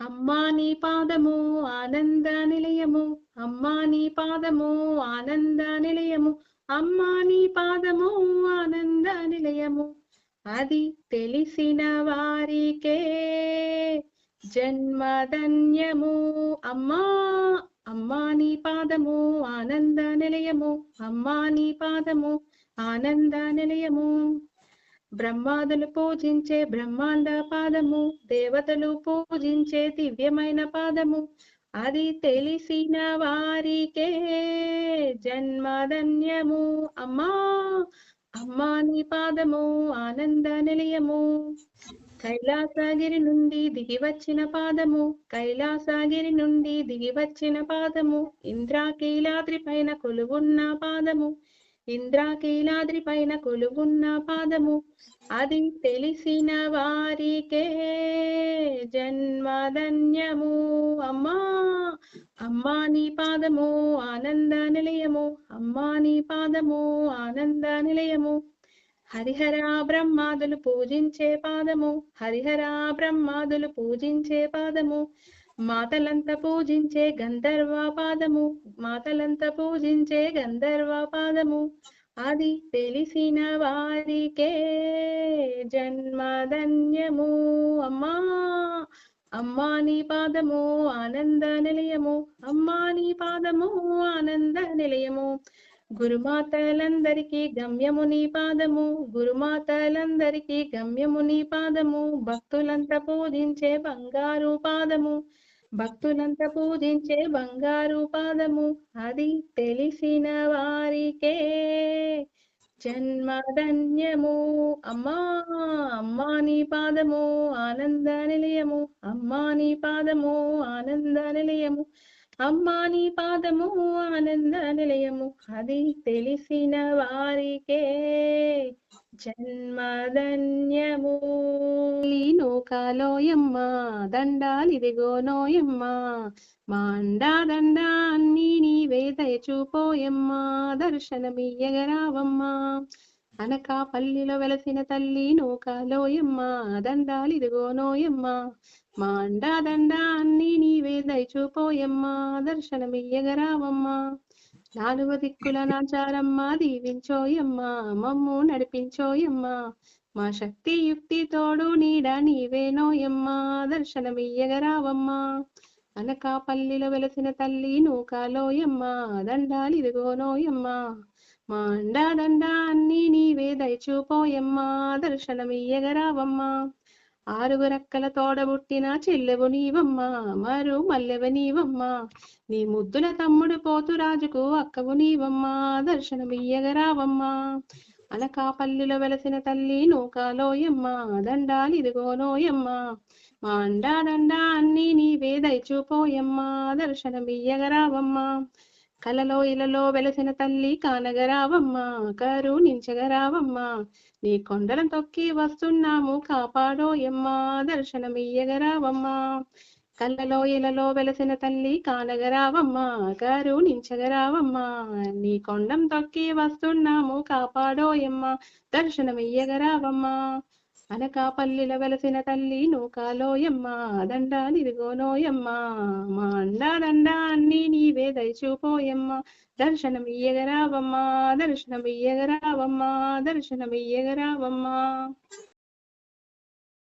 అమ్మా నీ పాదము ఆనంద నిలయము. అమ్మా నీ పాదము ఆనంద నిలయము. అమ్మా నీ పాదము ఆనంద నిలయము. అది తెలిసిన వారికే జన్మధన్యము. అమ్మా అమ్మా నీ పాదము ఆనంద నిలయము. అమ్మా నీ పాదము ఆనంద నిలయము. బ్రహ్మాదులు పూజించే బ్రహ్మాండ పాదము దేవతలు పూజించే దివ్యమైన పాదము. అది తెలిసిన వారికే జన్మధన్యము. అమ్మా అమ్మా నీ పాదము ఆనంద నిలయము. కైలాసగిరి నుండి దిగి వచ్చిన పాదము కైలాసగిరి నుండి దిగి వచ్చిన పాదము. ఇంద్రాకీలాద్రి పైన కొలువున్న పాదము. ఇంద్రాకీలాద్రి పైన కొలువున్న పాదము అది తెలిసిన వారికే జన్మధన్యము. అమ్మా అమ్మా నీ పాదము ఆనంద నిలయము. అమ్మా నీ పాదము ఆనంద నిలయము. హరిహర బ్రహ్మాదులు పూజించే పాదము హరిహర బ్రహ్మాదులు పూజించే పాదము. మాతలంత పూజించే గంధర్వ పాదము మాతలంత పూజించే గంధర్వ పాదము అది తెలిసిన వారికే జన్మధన్యము. అమ్మా అమ్మా నీ పాదము ఆనంద నిలయము. అమ్మా నీ పాదము ఆనంద నిలయము. గురుమాతలందరికీ గమ్యము నీ పాదము. గురుమాతలందరికీ గమ్యము నీ పాదము. భక్తులంతా పూజించే బంగారు పాదము. భక్తులంతా పూజించే బంగారు పాదము అది తెలిసిన వారికే. జన్మధన్యము అమ్మా అమ్మా నీ పాదము ఆనంద నిలయము అమ్మా నీ పాదము ఆనంద నిలయము అమ్మా నీ పాదము ఆనంద నిలయము అది తెలిసిన వారికే. జన్మధన్యము. నూకాలోయమ్మ దండాలిదిగో నోయమ్మ. మాండా దండాన్ని నీవే దయచూపోయమ్మ దర్శనమియ్యగరావమ్మ. అనకాపల్లిలో వెలసిన తల్లి నూకాలోయమ్మ దండాలిదిగో నోయమ్మ. మాండా దండాన్ని నీవే దయచూపోయమ్మ దర్శనమియ్యగరావమ్మ. నాలుగు దిక్కుల నాచారమ్మ దీవించోయమ్మా మమ్ము నడిపించోయమ్మా. మా శక్తి యుక్తి తోడు నీడ నీవేనోయమ్మా దర్శనమియ్యగరావమ్మా అనకాపల్లిలో వెలసిన తల్లి నూకాలోయమ్మా దండాలిదిగోనోయమ్మా మా అండా దండా అన్ని నీవే దయచూపోయమ్మా దర్శనమియ్యగరావమ్మా ఆరుగురక్కల తోడబుట్టిన చెల్లెవు నీవమ్మ మరు మల్లెవ నీవమ్మ. నీ ముద్దుల తమ్ముడు పోతురాజుకు అక్కవు నీవమ్మ దర్శనమియ్యగరావమ్మ అనకాపల్లిలో వెలసిన తల్లి నూకాలోయమ్మ దండాలిదిగో నోయమ్మ మా అండా దండా అన్ని నీవే దయచూపోయమ్మ దర్శనమియ్యగరావమ్మ కలలో ఇలలో వెలసిన తల్లి కానగరావమ్మ కరుణించగరావమ్మ నీ కొండలను తొక్కి వస్తున్నాము కాపాడోయమ్మ దర్శనమియ్యగరావమ్మ కళ్ళలో ఇలలో వెలసిన తల్లి కానగరావమ్మ కరుణించగరావమ్మ నీ కొండం తొక్కి వస్తున్నాము కాపాడోయమ్మ దర్శనమియ్యగరావమ్మ అనకాపల్లిల వెలసిన తల్లి నూకాలోయమ్మ దండాలిదిగోనోయమ్మ మా అండా దండా అన్ని నీవే దయచూపోయమ్మ. దర్శనం ఇయ్యగరావమ్మా దర్శనం దర్శనమియ్యగరావమ్మ దర్శనమియ్యగరావమ్మ దర్శనమియ్యగరావమ్మ